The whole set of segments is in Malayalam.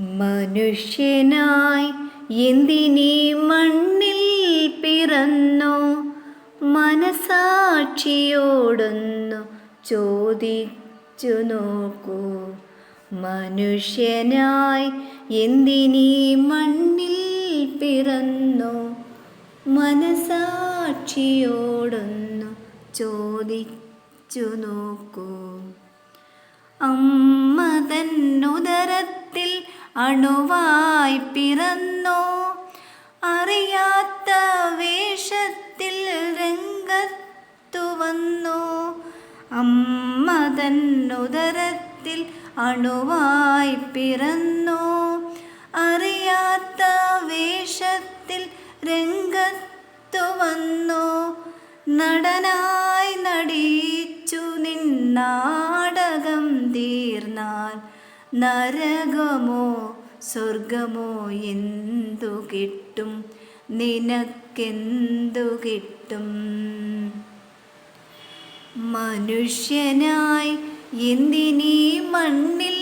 മനുഷ്യനായി എന്തിനീ മണ്ണിൽ പിറന്നു? മനസാക്ഷിയോടൊന്നു ചോദിച്ചു നോക്കൂ. മനുഷ്യനായി എന്തിനീ മണ്ണിൽ പിറന്നു? മനസാക്ഷിയോടൊന്നു ചോദിച്ചു നോക്കൂ. അമ്മ തന്നുദരത്തിൽ അണുവായി പിറന്നു? അറിയാത്ത വേഷത്തിൽ രംഗത്തു വന്നു? അമ്മ തന്നുദരത്തിൽ അണുവായി പിറന്നു? അറിയാത്ത വേഷത്തിൽ രംഗത്തു വന്നു? നടനായി നടിച്ചു നിന്നാടകം തീർന്നാൽ നരകമോ സ്വർഗമോ എന്തു കിട്ടും? നിനക്കെന്തു കിട്ടും? മനുഷ്യനായി എന്തിനീ മണ്ണിൽ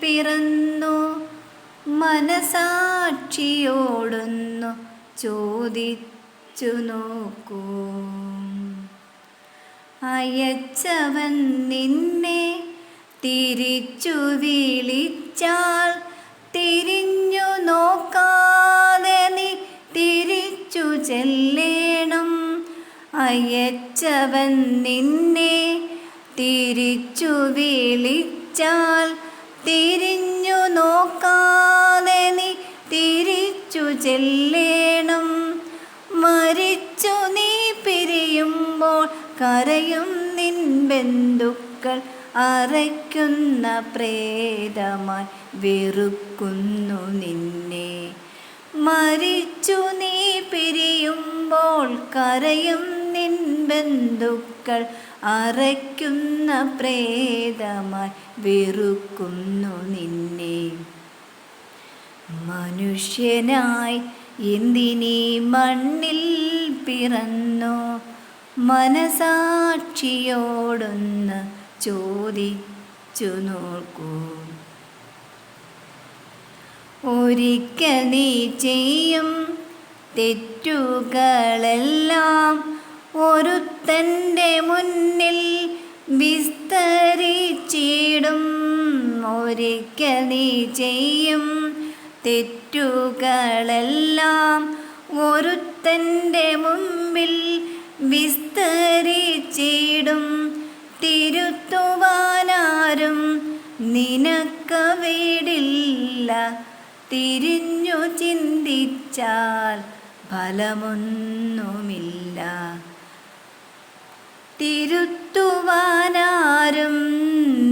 പിറന്നു? മനസാക്ഷിയോടൊന്നു ചോദിച്ചു നോക്കൂ. അയച്ചവൻ നിന്നെ തിരിച്ചു വിളിച്ചാൽ തിരിഞ്ഞു നോക്കാതെ നീ തിരിച്ചു ചെല്ലേണം. അയച്ചവൻ നിന്നെ തിരിച്ചു വിളിച്ചാൽ തിരിഞ്ഞു നോക്കാതെ നീ തിരിച്ചു ചെല്ലേണം. മരിച്ചു നീ പിരിയുമ്പോൾ കരയും നിൻ ബന്ധുക്കൾ അറയ്ക്കുന്ന പ്രേതമായി വെറുക്കുന്നു നിന്നെ. മരിച്ചു നീ പിരിയുമ്പോൾ കരയും നിൻ ബന്ധുക്കൾ. അറയ്ക്കുന്ന പ്രേതമായി വെറുക്കുന്നു നിന്നെ. മനുഷ്യനായി എന്തിനീ മണ്ണിൽ പിറന്നോ? മനസാക്ഷിയോടൊന്ന് ചോദിച്ചു നോക്കൂ. ഒരിക്കൽ നീ ചെയ്യും തെറ്റുകളെല്ലാം ഒരുത്തന്റെ മുന്നിൽ വിസ്തരിച്ചിടും. ഒരിക്കൽ നീ ചെയ്യും തെറ്റുകളെല്ലാം ഒരുത്തന്റെ മുമ്പിൽ വിസ്തരിച്ചിടും. തിരുത്തുവാനാരും നിനക്കവിടില്ല തിരിഞ്ഞു ചിന്തിച്ചാൽ ഫലമൊന്നുമില്ല. തിരുത്തുവാനാരും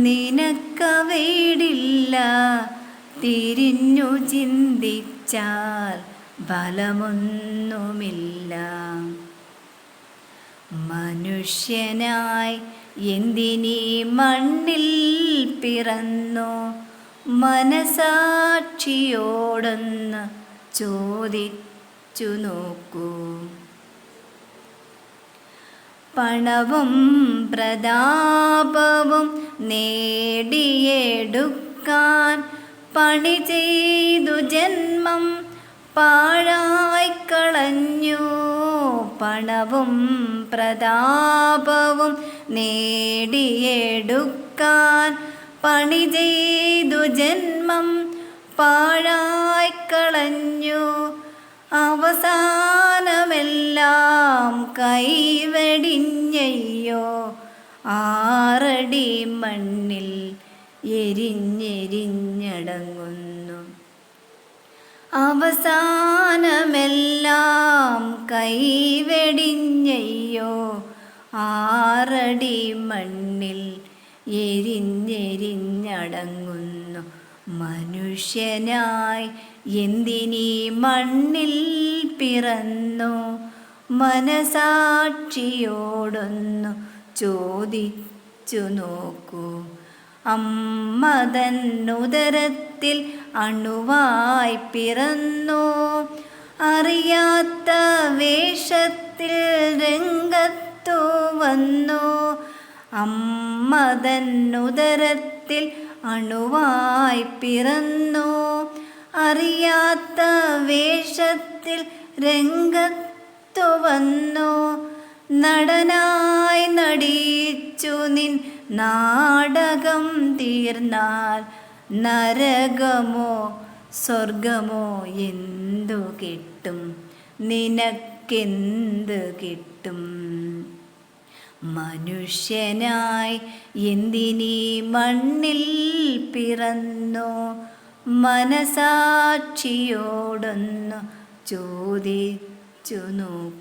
നിനക്കവിടില്ല തിരിഞ്ഞു ചിന്തിച്ചാൽ ഫലമൊന്നുമില്ല. മനുഷ്യനായി എന്തിനീ മണ്ണിൽ പിറന്നു? മനസാക്ഷിയോടൊന്ന് ചോദിച്ചു നോക്കൂ. പണവും പ്രതാപവും നേടിയെടുക്കാൻ പണി ചെയ്തു ജന്മം പാഴായി കളഞ്ഞു പണവും പ്രതാപവും നേടിയെടുക്കാൻ പണി ചെയ്തു ജന്മം പാഴായി കളഞ്ഞു അവസാനമെല്ലാം കൈവടിഞ്ഞയ്യോ. ആറടി മണ്ണിൽ എരിഞ്ഞെരിഞ്ഞടങ്ങുന്നു. അവസാനമെല്ലാം കൈവെടിഞ്ഞയ്യോ. ആറടി മണ്ണിൽ എരിഞ്ഞെരിഞ്ഞടങ്ങുന്നു. മനുഷ്യനായി എന്തിനി മണ്ണിൽ പിറന്നു? മനസാക്ഷിയോടൊന്നു ചോദിച്ചു നോക്കൂ. അമ്മതൻ ഉദരത്തിൽ അണുവായി പിറന്നു. അറിയാത്ത വേഷത്തിൽ രംഗത്തു വന്നു. അമ്മതന്നുദരത്തിൽ അണുവായി പിറന്നു. അറിയാത്ത വേഷത്തിൽ രംഗത്തു വന്നു. നടനായി നടിച്ചു നിൻ നാടകം തീർന്നാൽ നരകമോ സ്വർഗമോ എന്തു കിട്ടും? നിനക്കെന്ത് കിട്ടും? മനുഷ്യനായി എന്തിനി മണ്ണിൽ പിറന്നു? മനസാക്ഷിയോടൊന്നു ചോദിച്ചു നോക്കൂ.